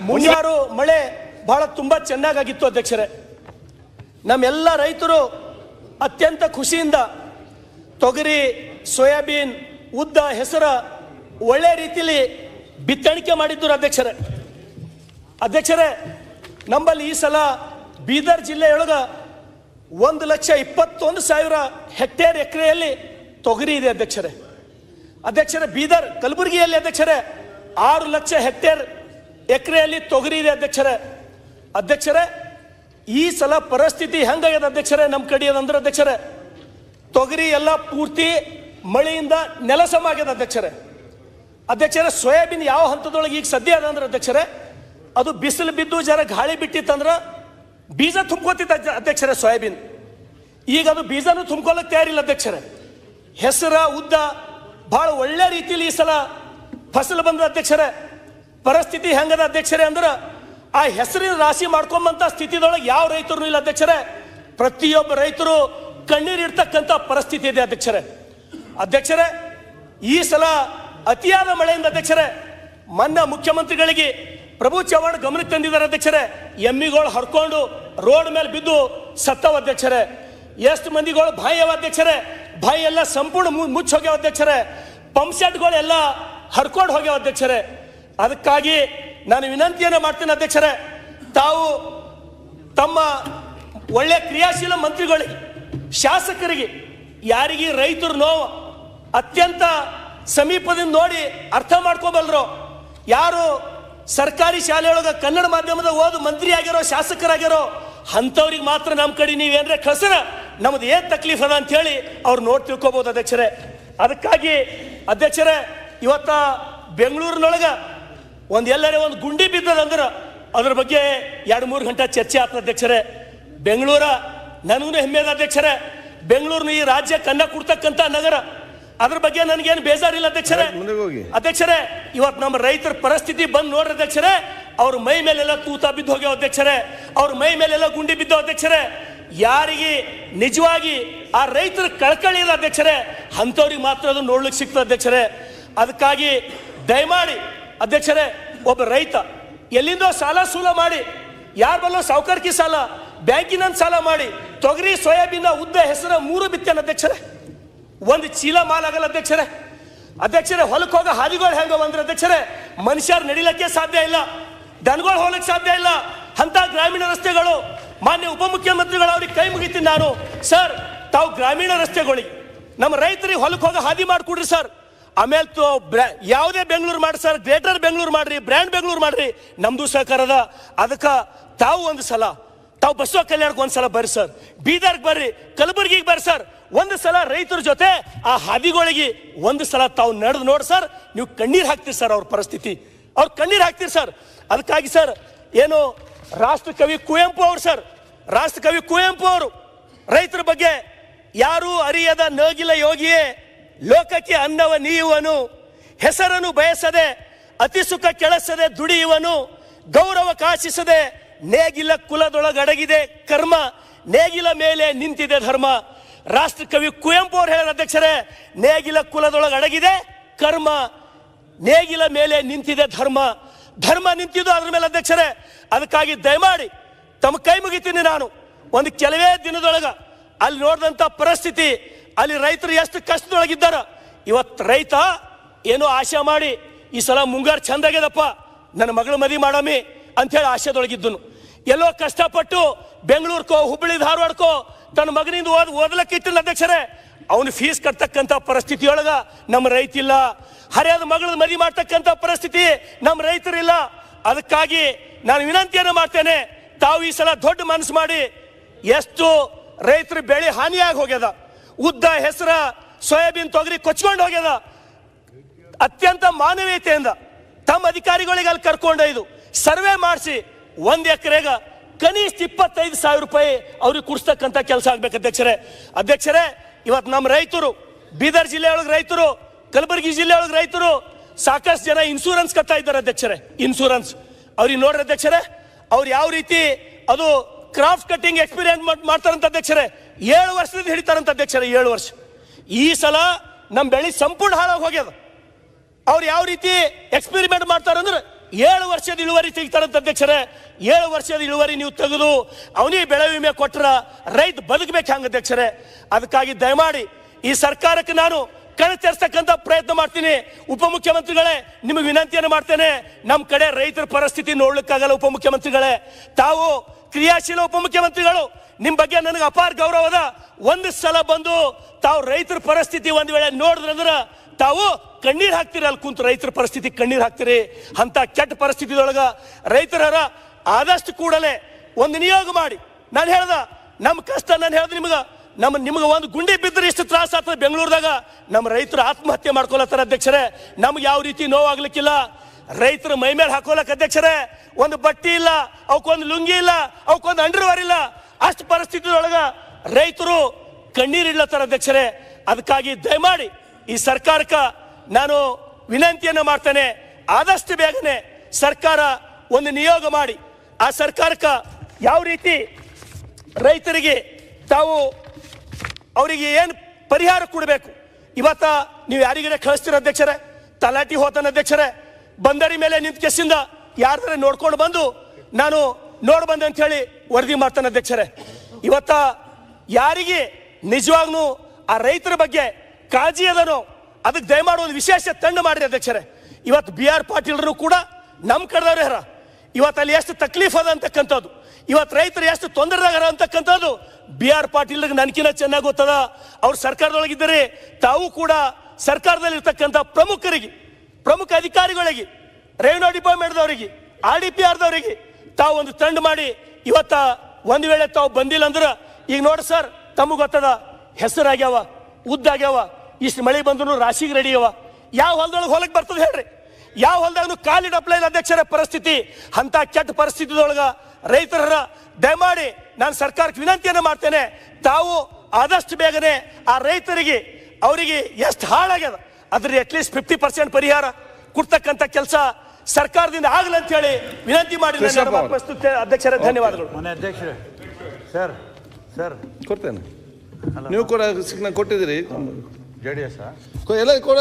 ಮುಂಗಾರು ಮಳೆ ಬಹಳ ತುಂಬಾ ಚೆನ್ನಾಗಾಗಿತ್ತು ಅಧ್ಯಕ್ಷರೇ. ನಮ್ಮೆಲ್ಲ ರೈತರು ಅತ್ಯಂತ ಖುಷಿಯಿಂದ ತೊಗರಿ, ಸೋಯಾಬೀನ್, ಉದ್ದ, ಹೆಸರ ಒಳ್ಳೆ ರೀತಿಯಲ್ಲಿ ಬಿತ್ತಣಿಕೆ ಮಾಡಿದ್ದರು ಅಧ್ಯಕ್ಷರೇ. ಅಧ್ಯಕ್ಷರೇ, ನಮ್ಮಲ್ಲಿ ಈ ಸಲ ಬೀದರ್ ಜಿಲ್ಲೆಯೊಳಗ ಒಂದು ಲಕ್ಷ ಇಪ್ಪತ್ತೊಂದು ಸಾವಿರ ಹೆಕ್ಟೇರ್ ಎಕರೆಯಲ್ಲಿ ತೊಗರಿ ಇದೆ ಅಧ್ಯಕ್ಷರೇ. ಅಧ್ಯಕ್ಷರೇ, ಬೀದರ್ ಕಲಬುರಗಿಯಲ್ಲಿ ಅಧ್ಯಕ್ಷರೇ, ಆರು ಲಕ್ಷ ಹೆಕ್ಟೇರ್ ಎಕರೆಯಲ್ಲಿ ತೊಗರಿ ಇದೆ ಅಧ್ಯಕ್ಷರೇ. ಅಧ್ಯಕ್ಷರೇ, ಈ ಸಲ ಪರಿಸ್ಥಿತಿ ಹೆಂಗಾಗ್ಯದ ಅಧ್ಯಕ್ಷರೇ ನಮ್ಮ ಕಡೆ ಅಂದ್ರೆ ಅಧ್ಯಕ್ಷರೇ, ತೊಗರಿ ಎಲ್ಲ ಪೂರ್ತಿ ಮಳೆಯಿಂದ ನೆಲಸಮ ಆಗ್ಯದ ಅಧ್ಯಕ್ಷರೇ. ಅಧ್ಯಕ್ಷರೇ, ಸೋಯಾಬೀನ್ ಯಾವ ಹಂತದೊಳಗೆ ಈಗ ಸದ್ಯ ಅದ ಅಂದ್ರೆ ಅಧ್ಯಕ್ಷರೇ, ಅದು ಬಿಸಿಲು ಬಿದ್ದು ಜರ ಗಾಳಿ ಬಿಟ್ಟಿತ್ತಂದ್ರೆ ಬೀಜ ತುಂಬ್ಕೋತಿದ್ದ ಅಧ್ಯ- ಅಧ್ಯಕ್ಷರೇ ಸೋಯಾಬೀನ್. ಈಗ ಅದು ಬೀಜನೂ ತುಂಬ್ಕೊಳಕ್ ತಯಾರಿಲ್ಲ ಅಧ್ಯಕ್ಷರೇ. ಹೆಸರ, ಉದ್ದ ಬಹಳ ಒಳ್ಳೆ ರೀತಿಯಲ್ಲಿ ಈ ಸಲ ಫಸಲು ಬಂದ ಅಧ್ಯಕ್ಷರೇ ಪರಿಸ್ಥಿತಿ ಹೆಂಗದ ಅಧ್ಯಕ್ಷರೇ ಅಂದ್ರೆ, ಆ ಹೆಸರಿನ ರಾಶಿ ಮಾಡ್ಕೊಂಬಂತ ಸ್ಥಿತಿದೊಳಗೆ ಯಾವ ರೈತರು ಇಲ್ಲ ಅಧ್ಯಕ್ಷರೇ? ಪ್ರತಿಯೊಬ್ಬ ರೈತರು ಕಣ್ಣೀರಿಡ್ತಕ್ಕಂಥ ಪರಿಸ್ಥಿತಿ ಇದೆ ಅಧ್ಯಕ್ಷರೇ. ಅಧ್ಯಕ್ಷರೇ, ಈ ಸಲ ಅತಿಯಾದ ಮಳೆಯಿಂದ ಅಧ್ಯಕ್ಷರೇ, ಮೊನ್ನೆ ಮುಖ್ಯಮಂತ್ರಿಗಳಿಗೆ ಪ್ರಭು ಚವ್ಹಾಣ್ ಗಮನಕ್ಕೆ ತಂದಿದ್ದಾರೆ ಅಧ್ಯಕ್ಷರೇ. ಎಮ್ಮಿಗಳು ಹರ್ಕೊಂಡು ರೋಡ್ ಮೇಲೆ ಬಿದ್ದು ಸತ್ತವ ಅಧ್ಯಕ್ಷರೇ. ಎಷ್ಟು ಮಂದಿಗಳು ಬಾಯವ ಅಧ್ಯಕ್ಷರೇ? ಬಾಯಿ ಎಲ್ಲ ಸಂಪೂರ್ಣ ಮು- ಮುಚ್ಚಿ ಹೋಗ್ಯಾವ ಅಧ್ಯಕ್ಷರೇ. ಪಂಪ್ ಸೆಟ್ಗಳೆಲ್ಲ ಹರ್ಕೊಂಡು ಹೋಗ್ಯಾವ ಅಧ್ಯಕ್ಷರೇ. ಅದಕ್ಕಾಗಿ ನಾನು ವಿನಂತಿಯನ್ನು ಮಾಡ್ತೇನೆ ಅಧ್ಯಕ್ಷರೇ, ತಾವು ತಮ್ಮ ಒಳ್ಳೆ ಕ್ರಿಯಾಶೀಲ ಮಂತ್ರಿಗಳಿಗೆ, ಶಾಸಕರಿಗೆ, ಯಾರಿಗೆ ರೈತರು ನೋವು ಅತ್ಯಂತ ಸಮೀಪದಿಂದ ನೋಡಿ ಅರ್ಥ ಮಾಡ್ಕೋಬಲ್ರು, ಯಾರು ಸರ್ಕಾರಿ ಶಾಲೆಯೊಳಗೆ ಕನ್ನಡ ಮಾಧ್ಯಮದ ಓದು ಮಂತ್ರಿ ಆಗಿರೋ ಶಾಸಕರಾಗಿರೋ, ಅಂಥವ್ರಿಗೆ ಮಾತ್ರ ನಮ್ಮ ಕಡೆ ನೀವೇನ್ರೆ ಕಳ್ಸರ, ನಮ್ದು ಏನ್ ತಕ್ಲೀಫ್ ಅದ ಅಂತ ಹೇಳಿ ಅವ್ರು ನೋಡಿ ತಿಳ್ಕೊಬೋದು ಅಧ್ಯಕ್ಷರೇ. ಅದಕ್ಕಾಗಿ ಅಧ್ಯಕ್ಷರೇ, ಇವತ್ತ ಬೆಂಗಳೂರಿನೊಳಗ ಒಂದ್ ಎಲ್ಲರೇ ಒಂದು ಗುಂಡಿ ಬಿದ್ದದಂದ್ರ ಅದ್ರ ಬಗ್ಗೆ ಎರಡು ಮೂರು ಗಂಟೆ ಚರ್ಚೆ ಆಗ್ತದೆ ಅಧ್ಯಕ್ಷರೇ. ಬೆಂಗಳೂರ ನನಗೂ ಹೆಮ್ಮೆ ಅದ ಅಧ್ಯಕ್ಷರೇ. ಬೆಂಗಳೂರಿನ ಈ ರಾಜ್ಯ ಕನ್ನ ಕೊಡ್ತಕ್ಕಂಥ ನಗರ. ಅದ್ರ ಬಗ್ಗೆ ನನಗೇನು ಬೇಜಾರಿಲ್ಲ ಅಧ್ಯಕ್ಷರೇ. ಅಧ್ಯಕ್ಷರೇ ಇವತ್ತು ನಮ್ಮ ರೈತರ ಪರಿಸ್ಥಿತಿ ಬಂದು ನೋಡ್ರಿ ಅಧ್ಯಕ್ಷರೇ. ಅವ್ರ ಮೈ ಮೇಲೆಲ್ಲ ತೂತ ಬಿದ್ದು ಹೋಗ್ಯಾವ ಅಧ್ಯಕ್ಷರೇ. ಅವ್ರ ಮೈ ಮೇಲೆಲ್ಲ ಗುಂಡಿ ಬಿದ್ದು ಅಧ್ಯಕ್ಷರೇ. ಯಾರಿಗೆ ನಿಜವಾಗಿ ಆ ರೈತರ ಕಳ್ಕಳಿ ಇಲ್ಲ ಅಧ್ಯಕ್ಷರೇ. ಅಂಥವ್ರಿಗೆ ಮಾತ್ರ ಅದು ನೋಡ್ಲಿಕ್ಕೆ ಸಿಗ್ತದೆ ಅಧ್ಯಕ್ಷರೇ. ಅದಕ್ಕಾಗಿ ದಯಮಾಡಿ ಅಧ್ಯಕ್ಷರೇ ಒಬ್ಬ ರೈತ, ಎಲ್ಲಿಂದೋ ಸಾಲ ಸೂಲ ಮಾಡಿ, ಯಾರ ಬಲ್ಲೋ ಸಾವುಕಾರಿಕೆ ಸಾಲ ಬ್ಯಾಂಕಿನ ಸಾಲ ಮಾಡಿ, ತೊಗರಿ, ಸೋಯಾಬೀನ್ ಉದ್ದ ಹೆಸರ ಮೂರು ಬಿತ್ತೇನೆ ಅಧ್ಯಕ್ಷರೇ? ಒಂದು ಚೀಲ ಮಾಲ್ ಆಗಲ್ಲ ಅಧ್ಯಕ್ಷರೇ? ಅಧ್ಯಕ್ಷರೇ ಹೊಲಕ್ಕೆ ಹೋಗೋ ಹಾದಿಗಳು ಹೆಂಗ ಅಂದ್ರೆ ಅಧ್ಯಕ್ಷರೇ, ಮನುಷ್ಯರು ನಡಿಲಕ್ಕೆ ಸಾಧ್ಯ ಇಲ್ಲ, ದನಗಳು ಹೋಗ್ಲಿಕ್ಕೆ ಸಾಧ್ಯ ಇಲ್ಲ, ಅಂತ ಗ್ರಾಮೀಣ ರಸ್ತೆಗಳು, ಮಾನ್ಯ ಉಪಮುಖ್ಯಮಂತ್ರಿಗಳು ಅವ್ರಿಗೆ ಕೈ ಮುಗಿತೀನಿ ನಾನು. ಸರ್, ತಾವು ಗ್ರಾಮೀಣ ರಸ್ತೆಗಳಿಗೆ, ನಮ್ಮ ರೈತರಿಗೆ ಹೊಲಕ್ಕೆ ಹೋಗ ಹಾದಿ ಮಾಡಿಕೊಡ್ರಿ ಸರ್. ಆಮೇಲೆ ಯಾವುದೇ ಬೆಂಗಳೂರು ಮಾಡಿ ಸರ್, ಗ್ರೇಟರ್ ಬೆಂಗಳೂರು ಮಾಡ್ರಿ, ಬ್ರ್ಯಾಂಡ್ ಬೆಂಗಳೂರು ಮಾಡ್ರಿ, ನಮ್ದು ಸಹಕಾರದ, ಅದಕ್ಕೆ ತಾವು ಒಂದು ಸಲ, ತಾವು ಬಸವ ಕಲ್ಯಾಣಕ್ಕೆ ಒಂದ್ಸಲ ಬರ್ರಿ ಸರ್. ಬೀದರ್ಗೆ ಬರ್ರಿ, ಕಲಬುರ್ಗಿಗೆ ಬರ್ರಿ ಸರ್. ಒಂದು ಸಲ ರೈತರ ಜೊತೆ, ಆ ಹಾದಿಗಳಿಗೆ ಒಂದು ಸಲ ತಾವು ನಡೆದು ನೋಡಿ ಸರ್, ನೀವು ಕಣ್ಣೀರು ಹಾಕ್ತೀರಿ ಸರ್ ಅವ್ರ ಪರಿಸ್ಥಿತಿ. ಅವ್ರು ಕಣ್ಣೀರು ಹಾಕ್ತೀರಿ ಸರ್. ಅದಕ್ಕಾಗಿ ಸರ್, ಏನು ರಾಷ್ಟ್ರ ಕವಿ ಕುವೆಂಪು ಅವರು ಸರ್, ರಾಷ್ಟ್ರ ಕವಿ ಕುವೆಂಪು ಅವರು, ರೈತರ ಬಗ್ಗೆ ಯಾರೂ ಅರಿಯದ ನಗಿಲ ಯೋಗಿಯೇ ಲೋಕಕ್ಕೆ ಅನ್ನವ ನೀಯುವನು, ಹೆಸರನ್ನು ಬಯಸದೆ, ಅತಿ ಸುಖ ಕೆಳಸದೆ ದುಡಿಯುವನು, ಗೌರವ ಕಾಶಿಸದೆ ನೇಗಿಲ ಕುಲದೊಳಗಡಗಿದೆ ಕರ್ಮ, ನೇಗಿಲ ಮೇಲೆ ನಿಂತಿದೆ ಧರ್ಮ. ರಾಷ್ಟ್ರ ಕವಿ ಕುವೆಂಪು ಅವರು ಹೇಳಿದ ಅಧ್ಯಕ್ಷರೇ, ನೇಗಿಲ ಕುಲದೊಳಗೆ ಅಡಗಿದೆ ಕರ್ಮ, ನೇಗಿಲ ಮೇಲೆ ನಿಂತಿದೆ ಧರ್ಮ. ಧರ್ಮ ನಿಂತಿದ್ದು ಅದ್ರ ಮೇಲೆ ಅಧ್ಯಕ್ಷರೇ, ಅದಕ್ಕಾಗಿ ದಯಮಾಡಿ ತಮ್ಮ ಕೈ ಮುಗಿತೀನಿ ನಾನು. ಒಂದು ಕೆಲವೇ ದಿನದೊಳಗ ಅಲ್ಲಿ ನೋಡಿದಂಥ ಪರಿಸ್ಥಿತಿ ಅಲ್ಲಿ ರೈತರು ಎಷ್ಟು ಕಷ್ಟದೊಳಗಿದ್ದಾರ? ಇವತ್ತು ರೈತ ಏನೋ ಆಶೆ ಮಾಡಿ, ಈ ಸಲ ಮುಂಗಾರು ಚಂದಾಗ್ಯದಪ್ಪ ನನ್ನ ಮಗಳ ಮದಿ ಮಾಡಮಿ ಅಂಥೇಳಿ ಆಶೆದೊಳಗಿದ್ದನು. ಎಲ್ಲೋ ಕಷ್ಟಪಟ್ಟು ಬೆಂಗಳೂರ್ಕೋ ಹುಬ್ಬಳ್ಳಿ ಧಾರವಾಡಕ್ಕೋ ತನ್ನ ಮಗನಿಂದ ಓದ್, ಓದ್ಲಕ್ಕೆ ಇಟ್ಟಿಲ್ಲ ಅಧ್ಯಕ್ಷರೇ, ಅವನು ಫೀಸ್ ಕಟ್ತಕ್ಕಂಥ ಪರಿಸ್ಥಿತಿಯೊಳಗ ನಮ್ಮ ರೈತಿಲ್ಲ. ಹರಿಯಾದ ಮಗಳ ಮದಿ ಮಾಡ್ತಕ್ಕಂಥ ಪರಿಸ್ಥಿತಿ ನಮ್ಮ ರೈತರಿಲ್ಲ. ಅದಕ್ಕಾಗಿ ನಾನು ವಿನಂತಿಯನ್ನು ಮಾಡ್ತೇನೆ, ತಾವು ಈ ಸಲ ದೊಡ್ಡ ಮನಸ್ಸು ಮಾಡಿ, ಎಷ್ಟು ರೈತರ ಬೆಳೆ ಹಾನಿಯಾಗಿ ಹೋಗ್ಯದ. ಉದ್ದ ಹೆಸರ ಸೋಯಾಬೀನ್ ತೊಗರಿ ಕೊಚ್ಕೊಂಡು ಹೋಗ್ಯದ. ಅತ್ಯಂತ ಮಾನವೀಯತೆಯಿಂದ ತಮ್ಮ ಅಧಿಕಾರಿಗಳಿಗೆ ಅಲ್ಲಿ ಕರ್ಕೊಂಡೊಯ್ದು ಸರ್ವೆ ಮಾಡಿಸಿ ಒಂದು ಎಕರೆಗ ಕನಿಷ್ಠ ಇಪ್ಪತ್ತೈದು ಸಾವಿರ ರೂಪಾಯಿ ಅವ್ರಿಗೆ ಕುಡಿಸ್ತಕ್ಕಂಥ ಕೆಲಸ ಆಗ್ಬೇಕು ಅಧ್ಯಕ್ಷರೇ. ಅಧ್ಯಕ್ಷರೇ ಇವತ್ತು ನಮ್ಮ ರೈತರು, ಬೀದರ್ ಜಿಲ್ಲೆಯೊಳಗೆ ರೈತರು, ಕಲಬುರಗಿ ಜಿಲ್ಲೆಯೊಳಗೆ ರೈತರು ಸಾಕಷ್ಟು ಜನ ಇನ್ಸೂರೆನ್ಸ್ ಕಟ್ತಾ ಇದ್ದಾರೆ ಅಧ್ಯಕ್ಷರೇ. ಇನ್ಸೂರೆನ್ಸ್ ಅವ್ರಿಗೆ ನೋಡ್ರಿ ಅಧ್ಯಕ್ಷರೇ, ಅವ್ರು ಯಾವ ರೀತಿ ಅದು ಕ್ರಾಫ್ಟ್ ಕಟ್ಟಿಂಗ್ ಎಕ್ಸ್ಪೀರಿಯನ್ಸ್ ಮಾಡ್ತಾರಂತ ಅಧ್ಯಕ್ಷರೇ. ಏಳು ವರ್ಷದಿಂದ ಹಿಡಿತಾರಂತ ಅಧ್ಯಕ್ಷರ, ಏಳು ವರ್ಷ. ಈ ಸಲ ನಮ್ಮ ಬೆಳೆ ಸಂಪೂರ್ಣ ಹಾಳಾಗಿ ಹೋಗ್ಯದ. ಅವ್ರು ಯಾವ ರೀತಿ ಎಕ್ಸ್ಪೆರಿಮೆಂಟ್ ಮಾಡ್ತಾರಂದ್ರೆ ಏಳು ವರ್ಷದ ಇಳುವರಿ ತೆಗಿತಾರಂತ ಅಧ್ಯಕ್ಷರೇ, ಏಳು ವರ್ಷದ ಇಳುವರಿ ನೀವು ತೆಗೆದು ಅವನಿಗೆ ಬೆಳೆ ವಿಮೆ ಕೊಟ್ರ ರೈತ ಬದುಕಬೇಕು ಹಂಗೆ ಅಧ್ಯಕ್ಷರೇ? ಅದಕ್ಕಾಗಿ ದಯಮಾಡಿ ಈ ಸರ್ಕಾರಕ್ಕೆ ನಾನು ಕಣ ತೆರಿಸ್ತಕ್ಕಂಥ ಪ್ರಯತ್ನ ಮಾಡ್ತೀನಿ. ಉಪಮುಖ್ಯಮಂತ್ರಿಗಳೇ, ನಿಮಗೆ ವಿನಂತಿಯನ್ನು ಮಾಡ್ತೇನೆ ನಮ್ಮ ಕಡೆ ರೈತರ ಪರಿಸ್ಥಿತಿ ನೋಡ್ಲಿಕ್ಕಾಗಲ್ಲ ಉಪಮುಖ್ಯಮಂತ್ರಿಗಳೇ. ತಾವು ಕ್ರಿಯಾಶೀಲ ಉಪಮುಖ್ಯಮಂತ್ರಿಗಳು ನಿಮ್ಮ ಬಗ್ಗೆ ನನಗೆ ಅಪಾರ ಗೌರವದ ಒಂದು ಸಲ ಬಂದು ತಾವು ರೈತರ ಪರಿಸ್ಥಿತಿ ಒಂದು ವೇಳೆ ನೋಡಿದ್ರಂದ್ರೆ ತಾವು ಕಣ್ಣೀರು ಹಾಕ್ತೀರಿ, ಅಲ್ಲಿ ಕುಂತು ರೈತರ ಪರಿಸ್ಥಿತಿ ಕಣ್ಣೀರು ಹಾಕ್ತೀರಿ. ಅಂತ ಕೆಟ್ಟ ಪರಿಸ್ಥಿತಿದೊಳಗೆ ರೈತರ ಆದಷ್ಟು ಕೂಡಲೇ ಒಂದು ನಿಯೋಗ ಮಾಡಿ. ನಾನು ಹೇಳ್ದ ನಮ್ಮ ಕಷ್ಟ ನಾನು ಹೇಳ್ದೆ ನಿಮ್ಗೆ. ನಮ್ಮ ನಿಮ್ಗೆ ಒಂದು ಗುಂಡಿ ಬಿದ್ದರೆ ಇಷ್ಟು ತ್ರಾಸ ಆಗ್ತದೆ ಬೆಂಗಳೂರದಾಗ. ನಮ್ಮ ರೈತರು ಆತ್ಮಹತ್ಯೆ ಮಾಡ್ಕೊಳತ್ತಾರ ಅಧ್ಯಕ್ಷರೇ. ನಮ್ಗೆ ಯಾವ ರೀತಿ ನೋವಾಗ್ಲಿಕ್ಕಿಲ್ಲ. ರೈತರು ಮೈ ಮೇಲೆ ಹಾಕೋಲಕ್ಕೆ ಅಧ್ಯಕ್ಷರೇ. ಒಂದು ಬಟ್ಟಿ ಇಲ್ಲ, ಅವಕ್ಕೊಂದು ಲುಂಗಿ ಇಲ್ಲ, ಅವಕ್ಕೊಂದು ಅಂಡರ್ವೇರ್ ಇಲ್ಲ. ಅಷ್ಟು ಪರಿಸ್ಥಿತಿಯೊಳಗೆ ರೈತರು ಕಣ್ಣೀರಿಡ್ಲತ್ತಾರ ಅಧ್ಯಕ್ಷರೇ. ಅದಕ್ಕಾಗಿ ದಯಮಾಡಿ ಈ ಸರ್ಕಾರಕ್ಕೆ ನಾನು ವಿನಂತಿಯನ್ನು ಮಾಡ್ತೇನೆ. ಆದಷ್ಟು ಬೇಗನೆ ಸರ್ಕಾರ ಒಂದು ನಿಯೋಗ ಮಾಡಿ. ಆ ಸರ್ಕಾರಕ್ಕೆ ಯಾವ ರೀತಿ ರೈತರಿಗೆ ತಾವು ಅವರಿಗೆ ಏನು ಪರಿಹಾರ ಕೊಡಬೇಕು? ಇವತ್ತ ನೀವು ಯಾರಿಗಾರ ಕಳಿಸ್ತೀರ ಅಧ್ಯಕ್ಷರೇ? ತಲಾಟಿ ಹೋತನ ಅಧ್ಯಕ್ಷರೇ? ಬಂದರಿ ಮೇಲೆ ನಿಂತ ಕೆಸಿಂದ ಯಾರ್ದಾರ ನೋಡ್ಕೊಂಡು ಬಂದು ನಾನು ನೋಡಿ ಬಂದೆ ಅಂತ ಹೇಳಿ ವರದಿ ಮಾಡ್ತಾನೆ ಅಧ್ಯಕ್ಷರೇ. ಇವತ್ತ ಯಾರಿಗೆ ನಿಜವಾಗ್ನು ಆ ರೈತರ ಬಗ್ಗೆ ಕಾಳಜಿ ಅದನೋ, ಅದಕ್ಕೆ ದಯಮಾಡುವ ಒಂದು ವಿಶೇಷ ತಂಡ ಮಾಡಿರಿ ಅಧ್ಯಕ್ಷರೇ. ಇವತ್ತು ಬಿ ಆರ್ ಪಾಟೀಲ್ರು ಕೂಡ ನಮ್ಮ ಕಡೆದವ್ರೆ ಹರ ಇವತ್ತು ಅಲ್ಲಿ ಎಷ್ಟು ತಕ್ಲೀಫ್ ಅದ ಅಂತಕ್ಕಂಥದ್ದು. ಇವತ್ತು ರೈತರು ಎಷ್ಟು ತೊಂದರೆದಾಗರ ಅಂತಕ್ಕಂಥದ್ದು ಬಿ ಆರ್ ಪಾಟೀಲ್ರಿಗೆ ನನಗಿನ ಚೆನ್ನಾಗಿ ಗೊತ್ತದ. ಅವ್ರು ಸರ್ಕಾರದೊಳಗಿದ್ದರೆ. ತಾವು ಕೂಡ ಸರ್ಕಾರದಲ್ಲಿರ್ತಕ್ಕಂಥ ಪ್ರಮುಖರಿಗೆ, ಪ್ರಮುಖ ಅಧಿಕಾರಿಗಳಿಗೆ ರೆವಿನ್ಯೂ ಡಿಪಾರ್ಟ್ಮೆಂಟ್ದವರಿಗೆ, ಆರ್ ಡಿ ಪಿ ಆರ್ದವರಿಗೆ ತಾವು ಒಂದು ತಂಡ ಮಾಡಿ ಇವತ್ತ ಒಂದು ವೇಳೆ ತಾವು ಬಂದಿಲ್ಲ ಅಂದ್ರೆ, ಈಗ ನೋಡಿ ಸರ್, ತಮಗೆ ಗೊತ್ತದ ಹೆಸರಾಗ್ಯಾವ, ಉದ್ದಾಗ್ಯಾವ, ಇಷ್ಟು ಮಳೆ ಬಂದ್ರು ರಾಶಿಗೆ ರೆಡಿ ಅವ. ಯಾವ ಹೊಲದೊಳಗೆ ಹೊಲಕ್ಕೆ ಬರ್ತದೆ ಹೇಳ್ರಿ. ಯಾವ ಹೊಲದಾಗ ಕಾಲಿಡಪ್ಲ ಅಧ್ಯಕ್ಷರ ಪರಿಸ್ಥಿತಿ. ಅಂತ ಕೆಟ್ಟ ಪರಿಸ್ಥಿತಿದೊಳಗ ರೈತರ ದಯಮಾಡಿ ನಾನು ಸರ್ಕಾರಕ್ಕೆ ವಿನಂತಿಯನ್ನು ಮಾಡ್ತೇನೆ. ತಾವು ಆದಷ್ಟು ಬೇಗನೆ ಆ ರೈತರಿಗೆ, ಅವರಿಗೆ ಎಷ್ಟು ಹಾಳಾಗ್ಯದ ಅದ್ರ ಅಟ್ಲೀಸ್ಟ್ ಫಿಫ್ಟಿ ಪರ್ಸೆಂಟ್ ಪರಿಹಾರ, ಕೊಡ್ತಕ್ಕಂಥ ಕೆಲಸ ಸರ್ಕಾರದಿಂದ ಆಗಲಿ ಅಂತ ಹೇಳಿ ವಿನಂತಿ ಮಾಡಿ ಅಧ್ಯಕ್ಷರ. ಧನ್ಯವಾದಗಳು. ಮನೆ ಅಧ್ಯಕ್ಷರೇ ಸರ್ ಸರ್. ಕೊಡ್ತೇನೆ. ನೀವು ಕೂಡ ಸಿಗ್ನ ಕೊಟ್ಟಿದ್ದೀರಿ. ಜೆ ಡಿ ಎಸ್ ಎಲ್ಲ ಕೂಡ